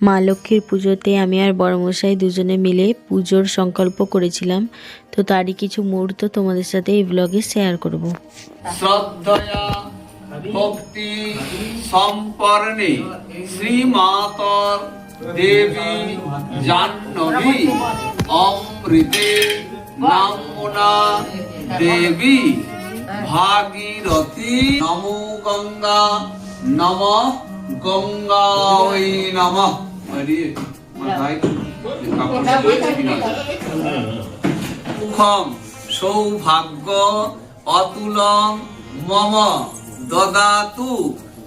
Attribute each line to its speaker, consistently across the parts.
Speaker 1: মা লক্ষ্মীর পুজোতে আমি আর বড়মশাই দুজনে মিলে পুজোর সংকল্প করেছিলাম। তো তারই কিছু মুহূর্ত তোমাদের সাথে এই ব্লগে শেয়ার করব।
Speaker 2: শ্রদ্ধয়া, ভক্তি, সম্পর্ণে শ্রীমাতর দেবী জাহ্নবী অমৃতে দেবী ভাগীরথী। নমো গঙ্গা, নম গঙ্গা নম। সুখম সৌভাগ্য অতুলং মম দদাতু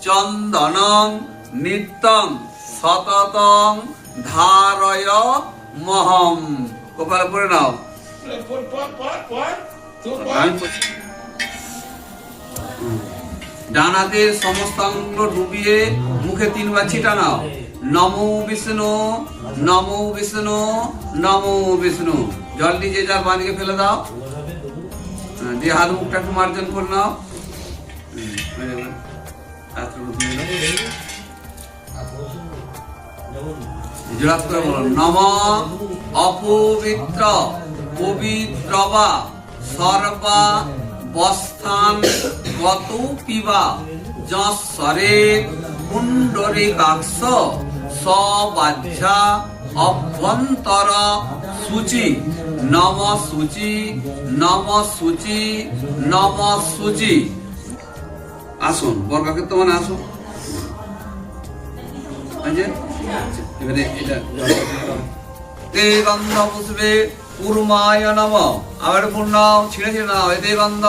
Speaker 2: চন্দনং নিত্যং সততং ধারয় মহম। কপালে পড়ে নাও। ডানাতে সমস্ত অঙ্গ ডুবিয়ে মুখে তিনবার ছিটা নাও। নমো বিষ্ণু নমো বিষ্ণু নমো বিষ্ণু। জল দিয়ে যে যার বাঁধিকে ফেলে দাও। হ্যাঁ, দিয়ে হাত মুখটা একটু মার্জন করে নাও। হয়ে নম অপবিত্র পবিত্রবা সর্বা বস্থান গত পিবা যশ্বরে কুণ্ডরে কাক্ষ সবাজ্যা অভ্যন্তর সূচি। নম সূচি নম সূচি নম সূচি। আসুন বর্গাকে তোমার আসুন। এবারে ছিঁড়ে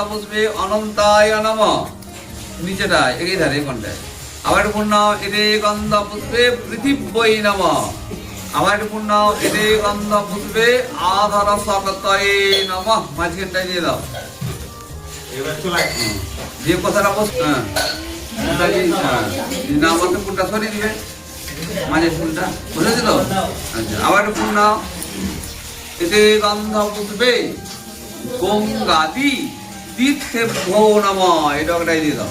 Speaker 2: পুষ্পে অনন্তায় একই ধারে কোনটায় আবার পূর্ণ এতে গন্ধ পুষ্পে পৃথিবী নম আবার পূর্ণ এতে গন্ধ পুষ্পে আধার সকতয়ে নম মাঝখানটায় দিয়ে দাও যে কথাটা বস ওটা দিয়ে-। যদি না বলতে ফুলটা সরিয়ে দিবে। মাঝের ফুলটা বুঝেছিল আচ্ছা আবার ফুল নাও এতে গন্ধ পুষবে গঙ্গাদি তীর্থে ভো নম। এটা ওটাই দিয়ে দাও।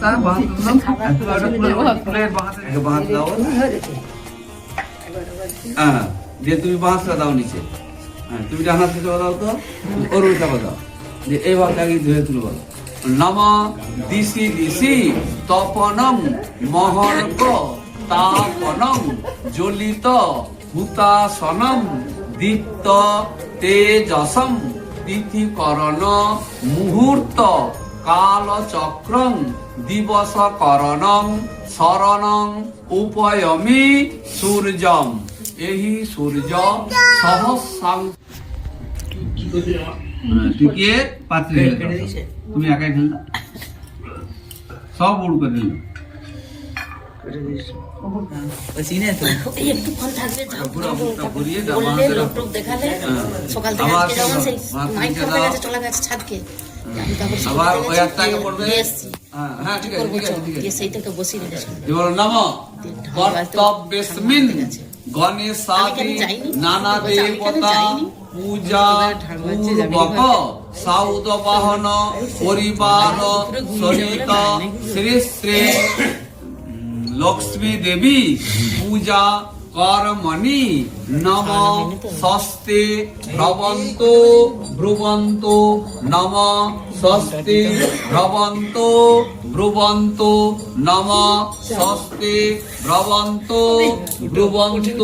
Speaker 2: বাহাতে বাহাত দাও। হ্যাঁ দিয়ে তুমি বাঁশটা দাও নিচে। হ্যাঁ তুমি ডান হাত থেকে দাও তো ওর উল্টা দাও যে এই আগে ধুয়ে তুলে বলো নম দিশি দিশি তপনম মহর্ক তাপনম জ্বলিত হুতাসনম দীপ্ত তেজসম তিথিকরণ মুহূর্ত কালচক্রং দিবসকরণং শরণং উপয়মি সূর্যম। এই সূর্য সহস্রাং পাত্রে তুমি একাই দাও। সব উড় করে
Speaker 3: দেখালে
Speaker 2: হ্যাঁ।
Speaker 3: সকাল থেকে চলে গেছে ছাদকে।
Speaker 2: আবার ওই পড়বে? হ্যাঁ হ্যাঁ ঠিক আছে ঠিক আছে ঠিক
Speaker 3: গিয়ে
Speaker 2: আছে
Speaker 3: সেইটাকে বসিয়ে রেখেছি।
Speaker 2: এবার নম। কর্তব্যস্মিন গণেশাদি নানা দেবতা পূজা পূর্বক। সাউদ বাহন পরিবার সহিত শ্রী শ্রী লক্ষ্মী দেবী পূজা কর্মণি নম স্বস্তি ভ্রবন্ত ব্রুবন্ত নম স্বস্তি ভ্রবন্ত ব্রুবন্ত নম স্বস্তি ভ্রবন্ত ব্রুবন্ত